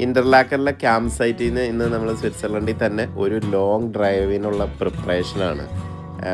ഇന്റർലാക്കറിലെ camp സൈറ്റിൽ നിന്ന് ഇന്ന് നമ്മൾ സ്വിറ്റ്സർലൻഡിൽ തന്നെ ഒരു ലോങ് ഡ്രൈവിനുള്ള പ്രിപ്പറേഷനാണ്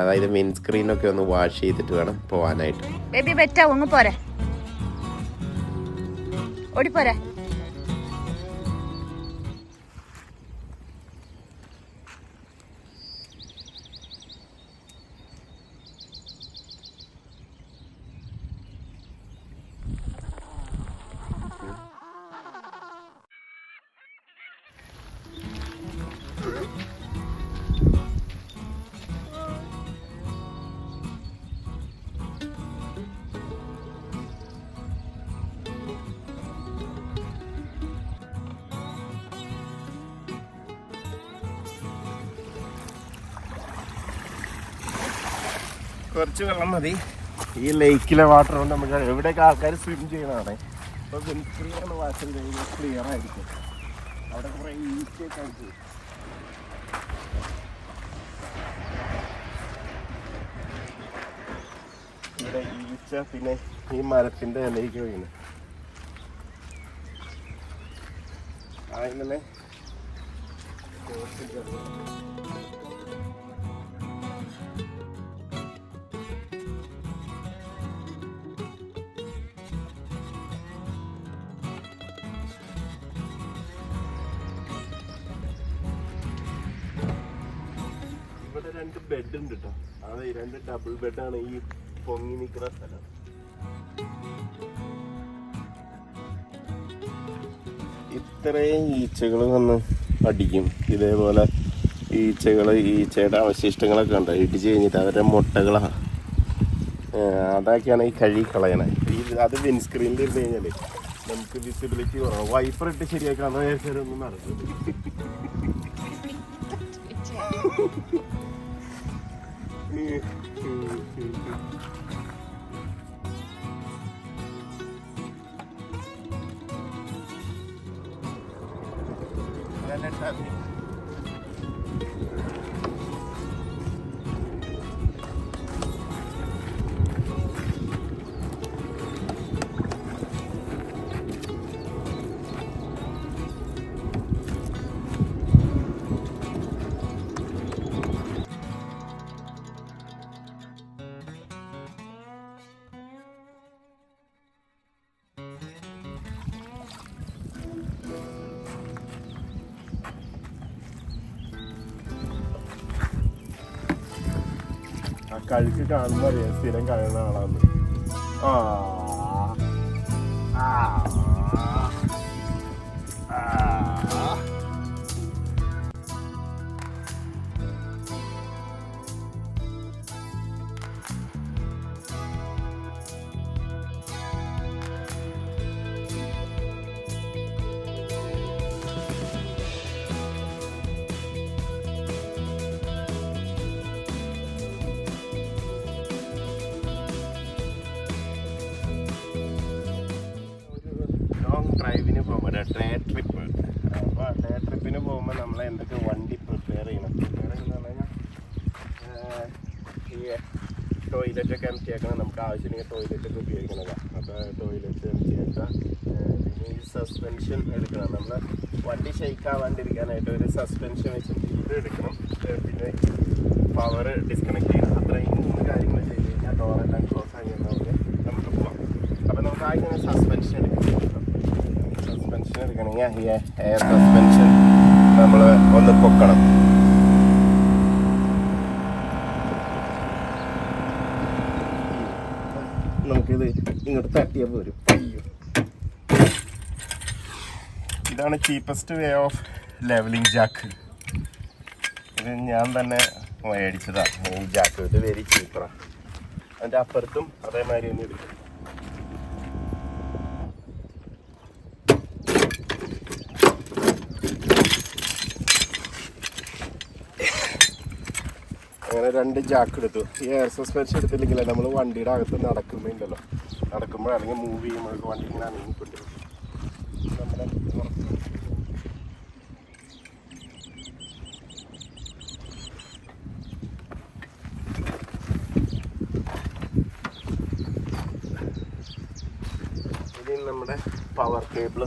അതായത് വിൻസ്ക്രീനൊക്കെ സ്ക്രീനൊക്കെ ഒന്ന് വാഷ് ചെയ്തിട്ട് വേണം പോവാനായിട്ട്. ബേബി ബെറ്റാ ഒന്ന് പോരെ. ഓടിപ്പോരെ. കുറച്ച് വെള്ളം മതി. ഈ ലേക്കിലെ വാട്ടർ കൊണ്ട് നമുക്ക് എവിടെയൊക്കെ ആൾക്കാർ സ്വിം ചെയ്യണതാണ്. അപ്പോൾ വിൻ സ്ക്രീൻ ഒന്ന് വാഷ് ചെയ്ത് ക്ലിയർ ആയിരിക്കും. അവിടെ കുറേ ഈച്ചയൊക്കെ ആയിട്ട് ഇവിടെ ഈച്ച പിന്നെ ഈ മരത്തിന്റെ ഇലയ്ക്ക് വീണ്. ആദ്യം തന്നെ രണ്ട് ബെഡ് ഉണ്ട് കേട്ടോ അതെ രണ്ട് ഡബിൾ ബെഡാണ് ഈ പൊങ്ങി നിൽക്കുന്ന സ്ഥലം. ഇത്രയും ഈച്ചകൾ വന്ന് അടിക്കും. ഇതേപോലെ ഈച്ചകൾ ഈച്ചയുടെ അവശിഷ്ടങ്ങളൊക്കെ ഉണ്ട്. ഇടിച്ച് കഴിഞ്ഞിട്ട് അവരുടെ മുട്ടകളാണ് അതൊക്കെയാണ് ഈ കഴുകി കളയണേ ഈ അത് വിൻസ്ക്രീനിൽ ഇരുന്ന് കഴിഞ്ഞാൽ നമുക്ക് വിസിബിലിറ്റി കുറവാണ് വൈപ്പർ ഇട്ട് ശരിയാക്കാന്ന് ഒന്നും നടക്കില്ല mm, mm. കഴുക്ക് കാണുമ്പോ അറിയാം സ്ഥിരം കഴിയുന്ന ആളാന്ന് ആ ആ. ആ. ഡ്രൈവിന് പോകുമ്പോൾ ഡേ ട്രിപ്പ് അപ്പോൾ ഡേ ട്രിപ്പിന് പോകുമ്പോൾ നമ്മൾ എന്തൊക്കെ വണ്ടി പ്രിപ്പയർ ചെയ്യണം? പ്രിപ്പയർ ചെയ്യുന്ന പറഞ്ഞു കഴിഞ്ഞാൽ ഈ ടോയ്ലറ്റ് ഒക്കെ എംറ്റി ആക്കണം നമുക്ക് ആവശ്യമില്ലെങ്കിൽ ടോയ്ലറ്റ് ഒക്കെ ഉപയോഗിക്കുന്നതാണ് അപ്പോൾ ടോയ്ലറ്റ് എംറ്റി ആക്കുക പിന്നെ ഈ സസ്പെൻഷൻ എടുക്കണം. നമ്മൾ വണ്ടി ഷെയ്ക്ക് ആവാണ്ടിരിക്കാനായിട്ട് ഒരു സസ്പെൻഷൻ വെച്ചിട്ട് ഇത് എടുക്കണം. പിന്നെ പവർ ഡിസ്കണക്ട് ചെയ്യണം. അത്രയും മൂന്ന് കാര്യങ്ങൾ ചെയ്ത് കഴിഞ്ഞാൽ ഡോറെല്ലാം ക്ലോസ് ആയി നമുക്ക് പോവാം. അപ്പോൾ നമുക്ക് ആ ഇങ്ങനെ എടുക്കണമെങ്കിൽ ഈ എയർ സസ്പെൻഷൻ നമ്മൾ ഒന്ന് പൊക്കണം. നമുക്കിത് ഇങ്ങോട്ട് തട്ടിയാൽ പോരും. ഇതാണ് cheapest way of levelling jack ഇത് ഞാൻ തന്നെ മേടിച്ചതാണ് ഈ ജാക്ക് ഇത് വെരി ചീപ്പറാണ് അതിന്റെ അപ്പുറത്തും അതേമാതിരി തന്നെ എടുക്കും അങ്ങനെ രണ്ട് ജാക്ക് എടുത്തു. ഈ എയർ സസ്പെൻഷൻ എടുത്തില്ലെങ്കിൽ നമ്മൾ വണ്ടിയുടെ അകത്ത് നടക്കുമ്പോണ്ടല്ലോ നടക്കുമ്പോൾ അല്ലെങ്കിൽ മൂവ് ചെയ്യുമ്പോഴൊക്കെ വണ്ടി ഇങ്ങനെ അനങ്ങിക്കൊണ്ട് നമ്മുടെ നമ്മുടെ പവർ കേബിൾ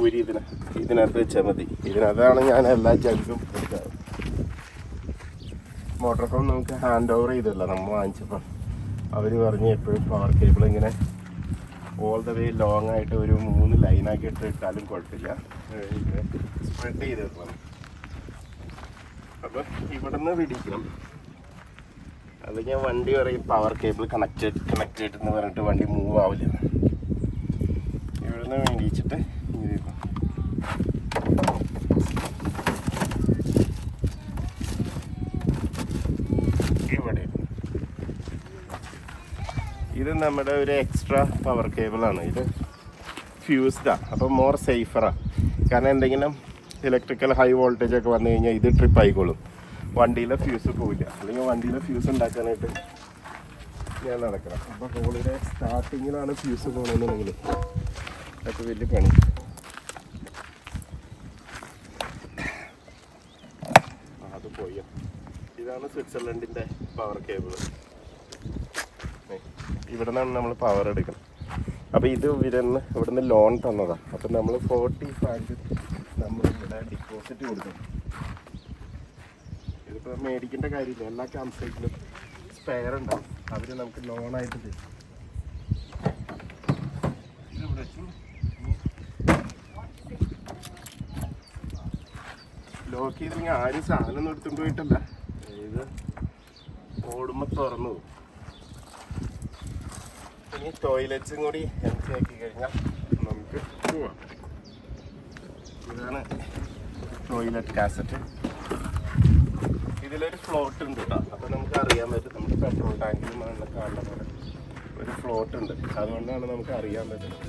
ഊരി ഇതിന് ഇതിനകത്ത് വെച്ചാൽ മതി. ഇതിനകത്താണ് ഞാൻ എല്ലാ ജഗും എടുക്കാറ്. മോട്ടോർ ഫോൺ നമുക്ക് ഹാൻഡ് ഓവർ ചെയ്തല്ല നമ്മൾ വാങ്ങിച്ചപ്പോൾ അവർ പറഞ്ഞ് എപ്പോഴും പവർ കേബിൾ ഇങ്ങനെ ഓൾ ദ വേ ലോങ് ആയിട്ട് ഒരു മൂന്ന് ലൈനാക്കി ഇട്ട് ഇട്ടാലും കുഴപ്പമില്ല. സ്പ്രെഡ് ചെയ്ത് വെക്കണം. അപ്പം ഇവിടുന്ന് പിടിക്കണം. അല്ലെങ്കിൽ വണ്ടി പറയും പവർ കേബിൾ കണക്റ്റഡ് കണക്റ്റഡ് എന്ന് പറഞ്ഞിട്ട് വണ്ടി മൂവ് ആവില്ല ഇവിടുന്ന് വേണ്ടിച്ചിട്ട് ഇങ്ങനെ ഇരിക്കും. ഇവിടെ ഇത് നമ്മുടെ ഒരു എക്സ്ട്രാ പവർ കേബിളാണ് ഇത് ഫ്യൂസ്ഡാ അപ്പോൾ മോർ സേഫറാ കാരണം എന്തെങ്കിലും ഇലക്ട്രിക്കൽ ഹൈ വോൾട്ടേജ് ഒക്കെ വന്നു കഴിഞ്ഞാൽ ഇത് ട്രിപ്പ് ആയിക്കോളും. വണ്ടിയിലെ ഫ്യൂസ് പോവില്ല. അല്ലെങ്കിൽ വണ്ടിയിലെ ഫ്യൂസ് ഉണ്ടാക്കാനായിട്ട് ഞാൻ നടക്കണം. അപ്പോൾ ഹോളിയുടെ സ്റ്റാർട്ടിങ്ങിലാണ് ഫ്യൂസ് പോകണമെന്നുണ്ടെങ്കിൽ അതൊക്കെ വലിയ പണി. അത് പോയി. ഇതാണ് സ്വിറ്റ്സർലൻഡിന്റെ പവർ കേബിൾ ഇവിടെ നിന്നാണ് നമ്മൾ പവർ എടുക്കുന്നത് അപ്പോൾ ഇത് ഇവിടുന്ന് ഇവിടുന്ന് ലോൺ തന്നതാണ് അപ്പം നമ്മൾ ഫോർട്ടി ഫൈവ് നമ്മൾ ഇവിടെ ഡിപ്പോസിറ്റ് കൊടുക്കും ഇതിപ്പോൾ മേടിക്കേണ്ട കാര്യമില്ല. എല്ലാ ക്യാമ്പ് സൈറ്റിലും സ്പെയർ ഉണ്ടാവും. അവർ നമുക്ക് ലോണായിട്ട് തരും. ലോക്ക് ചെയ്തെങ്കിൽ ആരും സാധനം ഒന്നും എടുത്തുകൊണ്ട് പോയിട്ടല്ല. ഇത് ഓടുമ്പോൾ തുറന്നു പോകും. ഇനി ടോയ്ലറ്റ്സും കൂടി എം സി ആക്കി കഴിഞ്ഞാൽ നമുക്ക് പോവാം. ഇതാണ് ടോയ്ലറ്റ് കാസറ്റ് ഇതിലൊരു ഫ്ലോട്ട് ഉണ്ട് കേട്ടോ അപ്പോൾ നമുക്ക് അറിയാൻ പറ്റും നമുക്ക് പെട്രോൾ ടാങ്കിൽ കാണുന്ന പോലെ ഒരു ഫ്ലോട്ട് ഉണ്ട്. അതുകൊണ്ടാണ് നമുക്ക് അറിയാൻ പറ്റുന്നത്.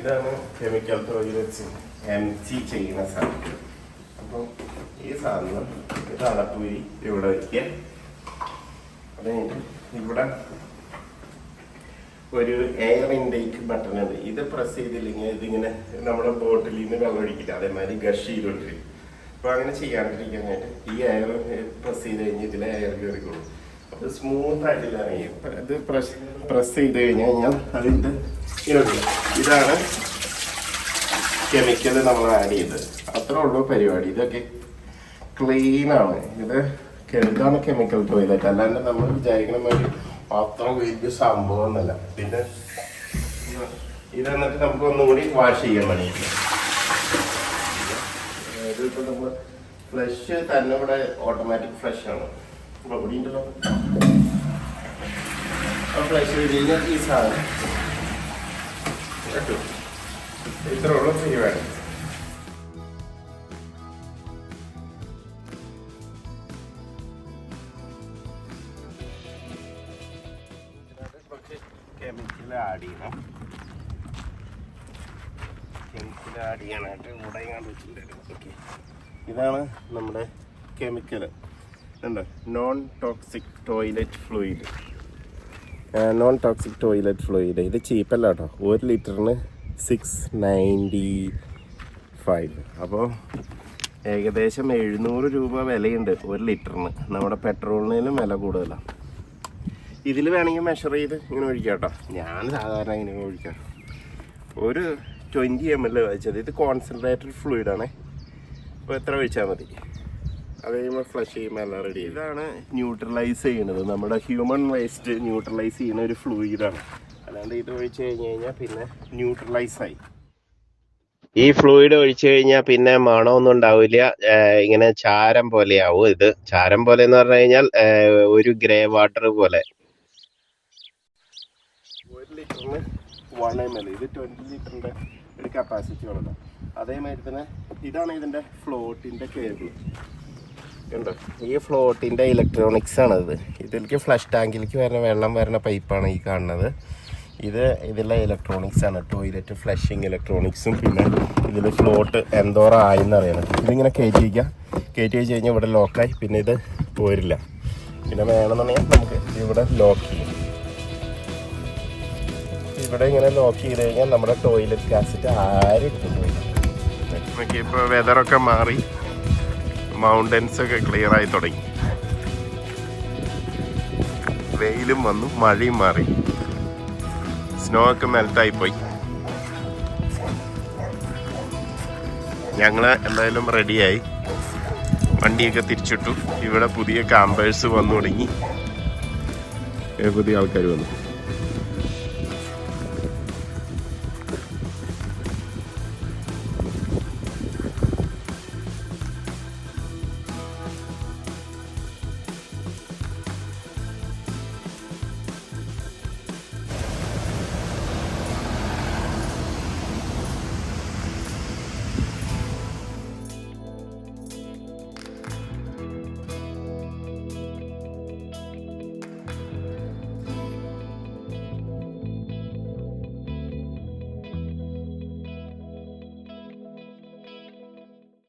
ഇതാണ് കെമിക്കൽ ടോയ്ലറ്റ്സ് എം സി ചെയ്യുന്ന സാധനം. അപ്പം ഈ സാധനം ഇത് അടപ്പൂരി ഇവിടെ വയ്ക്കുക. ഇവിടെ ഒരു എയർ ഇൻടേക്ക് ബട്ടൺ ഉണ്ട്. ഇത് പ്രസ് ചെയ്തില്ലെങ്കിൽ ഇതിങ്ങനെ നമ്മുടെ ബോട്ടിൽ നിന്ന് വെള്ളം ഒഴിക്കില്ല. അതേമാതിരി ഗഷ് ചെയ്തോണ്ടിരിക്കും അപ്പൊ അങ്ങനെ ചെയ്യാണ്ടിരിക്കാനായിട്ട് ഈ എയർ പ്രസ് ചെയ്ത് കഴിഞ്ഞ് ഇതിലെ എയർ കയറിക്കോളും അത് സ്മൂത്ത് ആയിട്ടില്ല ഇത് പ്രസ് ചെയ്ത് കഴിഞ്ഞ് കഴിഞ്ഞാൽ അതിന്റെ ഇതാണ് കെമിക്കൽ നമ്മൾ ആഡ് ചെയ്തത്. അത്രേ ഉള്ളൂ പരിപാടി. ഇതൊക്കെ ക്ലീൻ ആണ്. ഇത് കെടുതാണ് കെമിക്കൽ ടോയ്ലറ്റ് അല്ലാണ്ട് നമ്മൾ വിചാരിക്കണ മാതിരി അത്ര വലിയ സംഭവം ഒന്നല്ല പിന്നെ ഇത് എന്നിട്ട് നമുക്ക് ഒന്നുകൂടി വാഷ് ചെയ്യാൻ വേണ്ടിയിട്ട്. ഇതിപ്പോൾ നമ്മൾ ഫ്ലഷ് തന്നെ ഇവിടെ ഓട്ടോമാറ്റിക് ഫ്ലഷ് ആണ്. ഇവിടെ ഉണ്ടല്ലോ ഫ്ലഷ് ഈ സാധനം. കേട്ടോ. ഇത്ര ഉള്ള ഇതാണ് നമ്മുടെ കെമിക്കൽ ഉണ്ട് non toxic toilet fluid non toxic toilet fluid ഇത് ചീപ്പല്ല കേട്ടോ ഒരു ലിറ്ററിന് സിക്സ് നയന്റി ഫൈവ് അപ്പോൾ ഏകദേശം എഴുന്നൂറ് രൂപ വിലയുണ്ട് ഒരു ലിറ്ററിന്. നമ്മുടെ പെട്രോളിനും വില കൂടുതലാണ് ഇതിൽ വേണമെങ്കിൽ മെഷർ ചെയ്ത് ഇങ്ങനെ ഒഴിക്കാം കേട്ടോ ഞാൻ സാധാരണ ഇങ്ങനെ ഒഴിക്കാം. ഒരു ട്വന്റി എം എൽ വെച്ചത് ഇത് കോൺസെൻട്രേറ്റഡ് ഫ്ലൂയിഡാണേ അപ്പോൾ എത്ര ഒഴിച്ചാൽ മതി? അത് കഴിയുമ്പോൾ ഫ്ലഷ് ചെയ്യുമ്പോൾ എല്ലാം റെഡി ഇതാണ് ന്യൂട്രലൈസ് ചെയ്യുന്നത് നമ്മുടെ ഹ്യൂമൻ വേസ്റ്റ് ന്യൂട്രലൈസ് ചെയ്യുന്ന ഒരു ഫ്ലൂയിഡാണ് അല്ലാണ്ട് ഇത് ഒഴിച്ചു കഴിഞ്ഞ് കഴിഞ്ഞാൽ പിന്നെ ന്യൂട്രലൈസ് ആയി. ഈ ഫ്ലൂയിഡ് ഒഴിച്ചു കഴിഞ്ഞാൽ പിന്നെ മണമൊന്നും ഉണ്ടാവില്ല. ഇങ്ങനെ ചാരം പോലെയാവും ഇത്. ചാരം പോലെ എന്ന് പറഞ്ഞു കഴിഞ്ഞാൽ ഒരു ഗ്രേ വാട്ടർ പോലെ. ഒരു ലിറ്ററിന് വൺ എം എൽ ഇത് ട്വന്റി ലിറ്ററിന്റെ ഒരു കപ്പാസിറ്റി ഉള്ളത് അതേമാതിരി തന്നെ ഇതാണ് ഇതിന്റെ ഫ്ലോട്ടിന്റെ കേബിൾ ഉണ്ട്? ഈ ഫ്ലോട്ടിന്റെ ഇലക്ട്രോണിക്സ് ആണ് ഇത് ഇതിലേക്ക് ഫ്ലഷ് ടാങ്കിലേക്ക് വരുന്ന വെള്ളം വരുന്ന പൈപ്പാണ് ഈ കാണുന്നത്. ഇത് ഇതിലെ ഇലക്ട്രോണിക്സ് ആണ്. ടോയ്ലറ്റ് ഫ്ലഷിങ് ഇലക്ട്രോണിക്സും പിന്നെ ഇതിൽ ഫ്ലോട്ട് എന്തോരം ആയെന്ന് അറിയണം ഇതിങ്ങനെ കയറ്റി വയ്ക്കുക കയറ്റി വെച്ച് കഴിഞ്ഞാൽ ഇവിടെ ലോക്കായി പിന്നെ ഇത് പോരില്ല. പിന്നെ വേണമെന്നുണ്ടെങ്കിൽ നമുക്ക് ഇവിടെ ലോക്ക് ചെയ്യും. ഇവിടെ ഇങ്ങനെ ലോക്ക് ചെയ്ത് കഴിഞ്ഞാൽ നമ്മുടെ ടോയ്ലറ്റ് കാസറ്റ് ആരും ഇപ്പോൾ വെതറൊക്കെ മാറി. മൗണ്ടൻസ് ഒക്കെ ക്ലിയർ ആയി തുടങ്ങി. വെയിലും വന്നു മഴയും മാറി. സ്നോ ഒക്കെ മെൽറ്റായി പോയി. ഞങ്ങൾ എന്തായാലും റെഡിയായി വണ്ടിയൊക്കെ തിരിച്ചിട്ടു. ഇവിടെ പുതിയ കാമ്പേഴ്സ് വന്നു തുടങ്ങി. പുതിയ ആൾക്കാർ വന്നു.